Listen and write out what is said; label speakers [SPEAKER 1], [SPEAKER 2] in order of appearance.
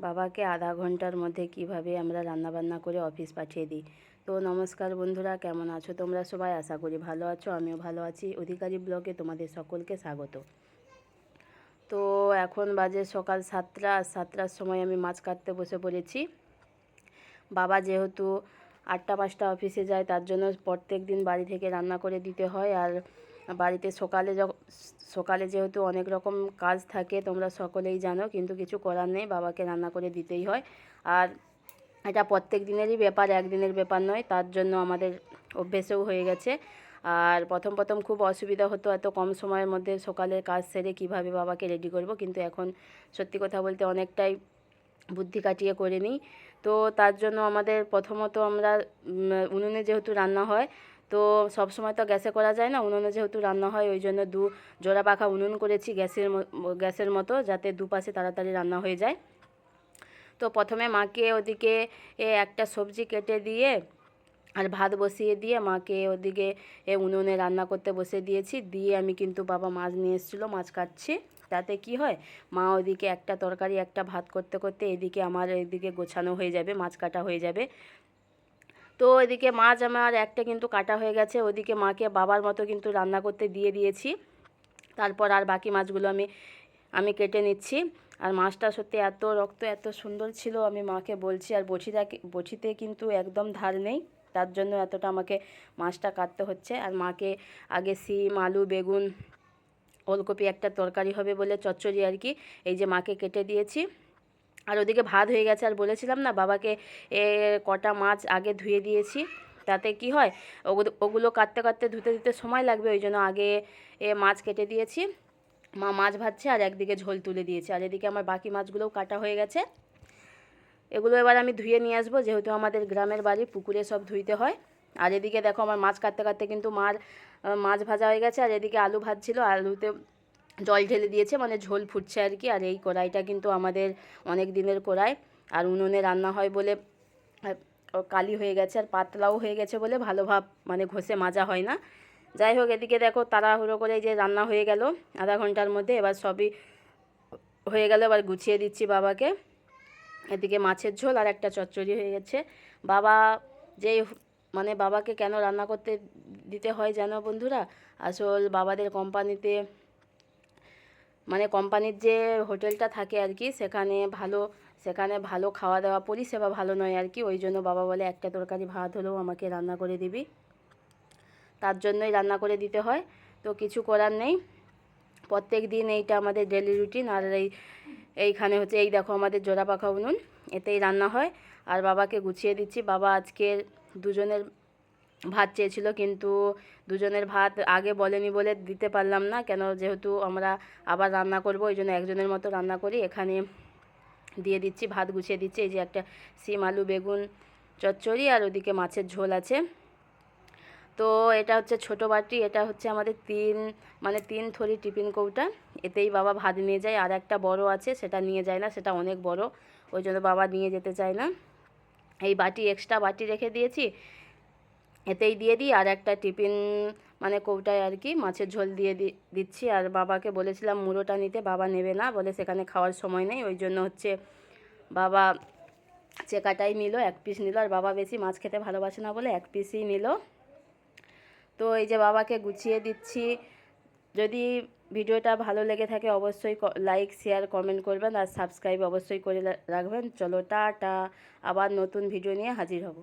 [SPEAKER 1] বাবাকে আধা ঘণ্টার মধ্যে কীভাবে আমরা রান্নাবান্না করে অফিস পাঠিয়ে দিই। তো নমস্কার বন্ধুরা, কেমন আছো তোমরা সবাই? আশা করি ভালো আছো, আমিও ভালো আছি। অধিকারী ব্লগে তোমাদের সকলকে স্বাগত। তো এখন বাজে সকাল সাতটা সাতটার সময় আমি মাছ কাটতে বসে পড়েছি। বাবা যেহেতু আটটা, পাঁচটা অফিসে যায়, তার জন্য প্রত্যেক দিন বাড়ি থেকে রান্না করে দিতে হয়। আর বাড়িতে সকালে সকালে যেহেতু অনেক রকম কাজ থাকে, তোমরা সকলেই জানো, কিন্তু কিছু করার নেই, বাবাকে রান্না করে দিতেই হয়। আর এটা প্রত্যেক দিনেরই ব্যাপার, একদিনের ব্যাপার নয়, তার জন্য আমাদের অভ্যেসেও হয়ে গেছে। আর প্রথম প্রথম খুব অসুবিধা হতো এত কম সময়ের মধ্যে সকালের কাজ সেরে কীভাবে বাবাকে রেডি করব, কিন্তু এখন সত্যি কথা বলতে অনেকটাই বুদ্ধি কাটিয়ে করে নিই। তো তার জন্য আমাদের প্রথমত আমরা উনুনে যেহেতু রান্না হয়, তো সব সময় তো গ্যাসে করা যায় না, উনুনে যেহেতু রান্না হয়, ওই জন্য দু জোড়া পাখা উনুন করেছি গ্যাসের গ্যাসের মতো, যাতে দুপাশে তাড়াতাড়ি রান্না হয়ে যায়। তো প্রথমে মাকে ওদিকে একটা সবজি কেটে দিয়ে আর ভাত বসিয়ে দিয়ে মাকে ওদিকে উনুনে রান্না করতে বসে দিয়েছি। দিয়ে আমি কিন্তু বাবা মাছ নিয়ে এসেছিল, মাছ কাটছি। তাতে কি হয়? মা ওদিকে একটা তরকারি, একটা ভাত করতে করতে এদিকে আমার এদিকে গোছানো হয়ে যাবে, মাছ কাটা হয়ে যাবে। তো এদিকে মাছ আমার একটা কিন্তু কাটা হয়ে গেছে ওদিকে মাকে বাবার মতো কিন্তু রান্না করতে দিয়ে দিয়েছি। তারপর আর বাকি মাছগুলো আমি আমি কেটে নিচ্ছি। আর মাছটা সত্যি এত রক্ত, এত সুন্দর ছিল, আমি মাকে বলছি, আর বছিটা বছিতে কিন্তু একদম ধার নেই। তার জন্য এতটা আমাকে মাছটা কাটতে হচ্ছে। আর মাকে আগে সিম, আলু, বেগুন ওলকপি একটা তরকারি হবে বলে চচ্চড়ি আর কি, এই যে মাকে কেটে দিয়েছি। আর ওদিকে ভাত হয়ে গেছে, আর বলেছিলাম না বাবাকে এ কটা মাছ আগে ধুয়ে দিয়েছি, তাতে কি হয়, ওগুলো কাটতে কাটতে, ধুতে ধুতে সময় লাগবে, ওই জন্য আগে এ মাছ কেটে দিয়েছি। মা মাছ ভাজছে আর একদিকে ঝোল তুলে দিয়েছে, আর এদিকে আমার বাকি মাছগুলোও কাটা হয়ে গেছে। এগুলো এবার আমি ধুয়ে নিয়ে আসব, যেহেতু আমাদের গ্রামের বাড়ি, পুকুরে সব ধুইতে হয়। আর এদিকে দেখো আমার মাছ কাটতে কাটতে কিন্তু মার মাছ ভাজা হয়ে গেছে আর এদিকে আলু ভাজছিল, আলুতে জল ঢেলে দিয়েছে মানে ঝোল ফুটছে আর কি। আর এই কড়াইটা কিন্তু আমাদের অনেক দিনের কড়াই। আর উনুনে রান্না হয় বলে কালি হয়ে গেছে আর পাতলাও হয়ে গেছে বলে ভালো ভাব মানে ঘষে মাজা হয় না। যাই হোক, এদিকে দেখো তাড়াহুড়ো করে যে রান্না হয়ে গেল, আধা ঘণ্টার মধ্যে এবার সবই হয়ে গেল। এবার গুছিয়ে দিচ্ছি বাবাকে। এদিকে মাছের ঝোল আর একটা চচ্চড়ি হয়ে গেছে। বাবা যেই মানে বাবাকে কেন রান্না করতে দিতে হয় জানো বন্ধুরা? আসল বাবাদের কোম্পানিতে মানে কোম্পানির যে হোটেলটা থাকে আর কি, সেখানে ভালো সেখানে ভালো খাওয়া দাওয়া, পরিষেবা ভালো নয় আর কি, ওই জন্য বাবা বলে একটা তরকারি ভাত হলেও আমাকে রান্না করে দিবি। তার জন্যই রান্না করে দিতে হয়, তো কিছু করার নেই। প্রত্যেক দিন এইটা আমাদের ডেলি রুটিন আর এই, এইখানে হচ্ছে, এই দেখো আমাদের জোড়া পাখা উনুন, এতেই রান্না হয়। আর বাবাকে গুছিয়ে দিচ্ছি, বাবা আজকে দুজনের ভাত চেয়েছিল, কিন্তু দুজনের ভাত আগে বলেনি বলে দিতে পারলাম না। কেন যেহেতু আমরা আবার রান্না করব, ওই জন্য একজনের মতো রান্না করি। এখানে দিয়ে দিচ্ছি, ভাত গুছিয়ে দিচ্ছি। এই যে একটা সিম, আলু, বেগুন, চচ্চড়ি, আর ওদিকে মাছের ঝোল আছে। তো এটা হচ্ছে ছোট বাটি, এটা হচ্ছে আমাদের তিন মানে তিন থরি টিফিন কৌটা। এতেই বাবা ভাত নিয়ে যায়, আর একটা বড় আছে, সেটা নিয়ে যায় না, সেটা অনেক বড়। ওই জন্য বাবা নিয়ে যেতে চায় না। এই বাটি এক্সট্রা বাটি রেখে দিয়েছি। এতেই দিয়ে দিই, আর একটা টিফিন মানে কৌটায় আর কি মাছের ঝোল দিয়ে দিচ্ছি। আর বাবাকে বলেছিলাম, মুড়োটা নিতে, বাবা নেবে না। বলে সেখানে খাওয়ার সময় নেই। ওই জন্য হচ্ছে বাবা চেকাটাই নিল, এক পিস নিল। আর বাবা বেশি মাছ খেতে ভালোবাসে না বলে এক পিসই নিল। তো এই যে বাবাকে গুছিয়ে দিচ্ছি যদি ভিডিওটা ভালো লেগে থাকে অবশ্যই লাইক শেয়ার কমেন্ট করবেন আর সাবস্ক্রাইব অবশ্যই করে রাখবেন। চলো, টাটা। আবার নতুন ভিডিও নিয়ে হাজির হব।